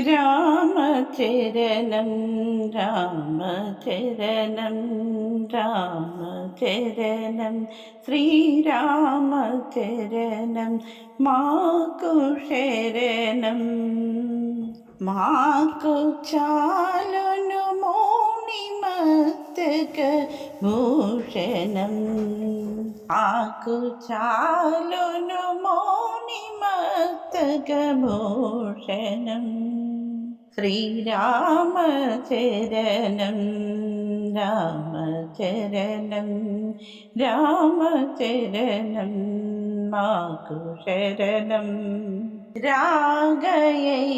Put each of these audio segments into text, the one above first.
രാമചരണം രാമചരണം രാമചരണം. ശ്രീരാമചരണം മാകുശരണം മാക്കു ചാലുനു മോണിമത്തക ഭൂഷണം. ആക്കു ചാലുനു മോണിമത്തക ഭൂഷണം. ശ്രീരാമചരണം രാമചരണം രാമചരണം മാകുശരണം. രാഗയൈ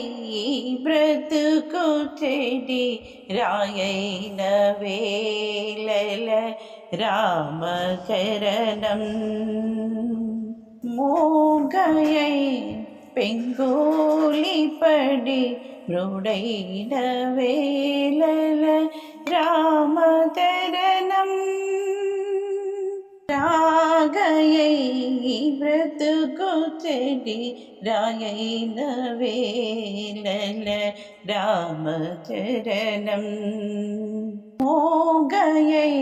ബ്രതുക്കു ചെടി രായൈന വേലല രാമചരണം. മോഗயை പെങ്കോലിപ്പടി മൃടൈന വേലല രാമചരണം ചെടി രായൈന വേലല രാമചരണം. മോഗயை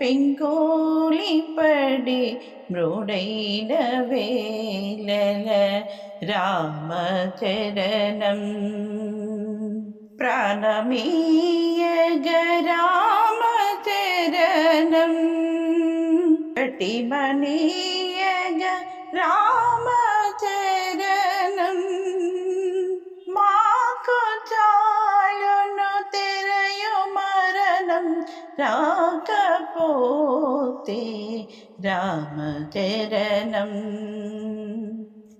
പെങ്കോലിപ്പടി മൃടൈന വേലല രാമചരണം. പ്രാണമീയഗരാമചരണം കട്ടിമണീയഗ രാമചരണം മാക്കു ചാലുന്നു തിരയു മരണം രാഗപോത്തെ രാമചരണം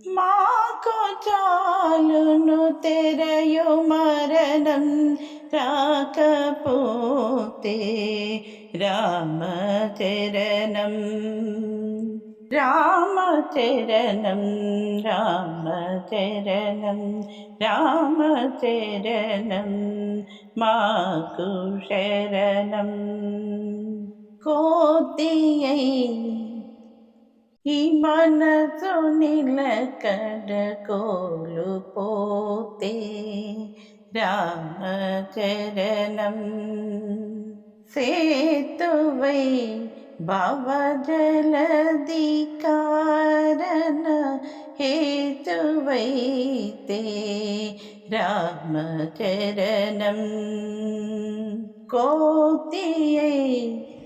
മാക്കു ചാലുന്നു തിരയു മരണം രാഗപോത്തെ രാമചരണം രാമചരണം രാമചരണം രാമചരണം മാകുശരണം കോത്തിயை ഈ മനസ്സു നിലക്കട കോലു പോത്തേ രാമചരണം. സേതുവൈ ഭവജലധി കാരണ ഹേതുവൈ തേ രാമചരണം. കോത്തിയെ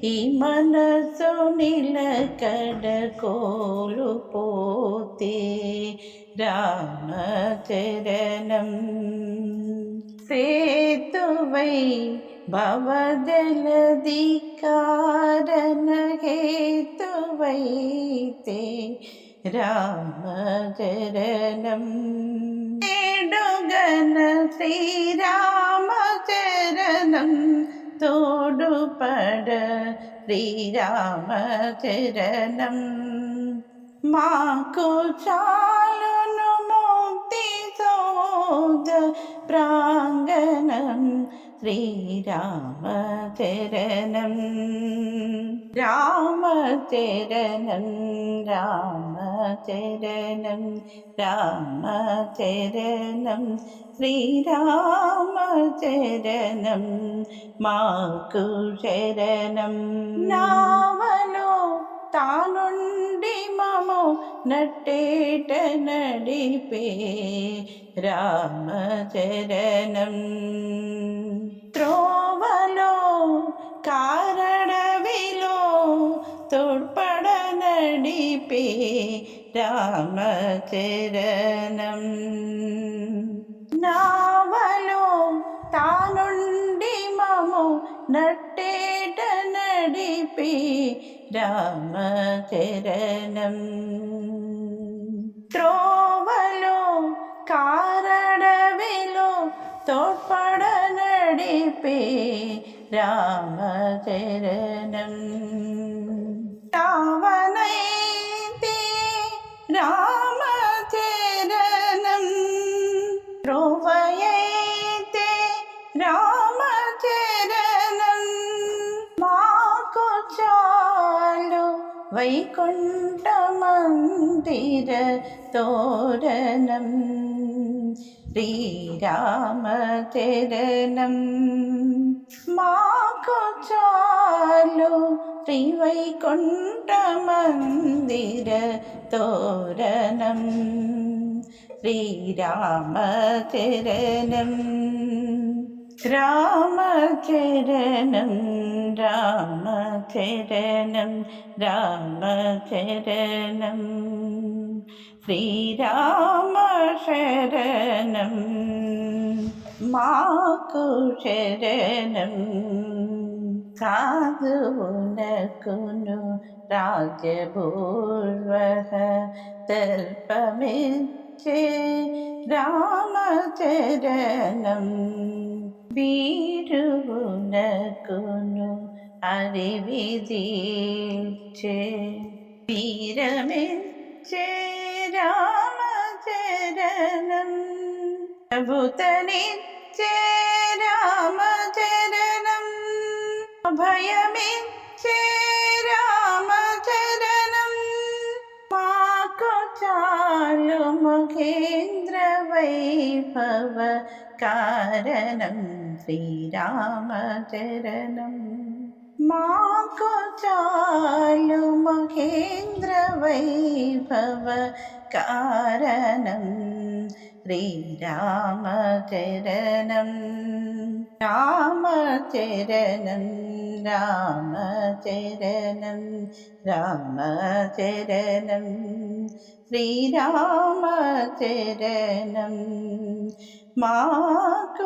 ഈ മനസ്സു നിലക്കട കോലു പോത്തേ രാമചരണം. സേതുവൈ ഭവജലധി കാരണ ഹേതുവൈ തേ രാമചരണം. നേടുകന ശ്രീരാമചരണം തോടുപട ശ്രീരാമചരണം. മാക്കു ചാലുനു മുക്തി സോദ പ്രാങ്കണം ശ്രീരാമചരണം. രാമചരണം രാമചരണം രാമചരണം. ശ്രീരാമചരണം മാക്കുശരണം. നാമനോ താനുണ്ടി മമോ നട്ടേട്ട നടിപ്പേ രാമചരണം. ത്രോവലോ കാരണവിലോ തൊൾപ്പട നടിപ്പേ രാമചരണം. നാവലോ താനുണ്ടി മമോ നട്ടേട നടിപ്പേ രാമചരണം. ത്രോവലോ കാരണവിലോ തൊൾപ്പട നടിപ്പേ രാമചരണം. താവനൈതേ രാമചരണം. ധ്രുവയൈതേ രാമചരണം. മാക്കു ചാലു വൈകുണ്ഠ മന്ദിര തോരണം. ശ്രീരാമചരണം. മാക്കു ചാലു ശ്രീവൈകുണ്ഠ മന്ദിര തോരണം ശ്രീരാമചരണം. രാമചരണം രാമചരണം രാമചരണം. ശ്രീരാമശരണം മാകുശരണം. സാധുനകുനു രാജപൂർവക തൽപമിച്ചേ രാമചരണം വീരുനകുനു അറിവിതീച്ചേ വീരമിച്ചേ രാമചരണം ഭൂതനിച്ചേ രാമചരണം ഭയമിച്ചേ खेन्द्र वैभव कारणम् मा को चाल मखेन्द्र कारणम् ശ്രീരാമചരണം. രാമചരണം രാമചരണം രാമചരണം. ശ്രീരാമചരണം മാകുശരണം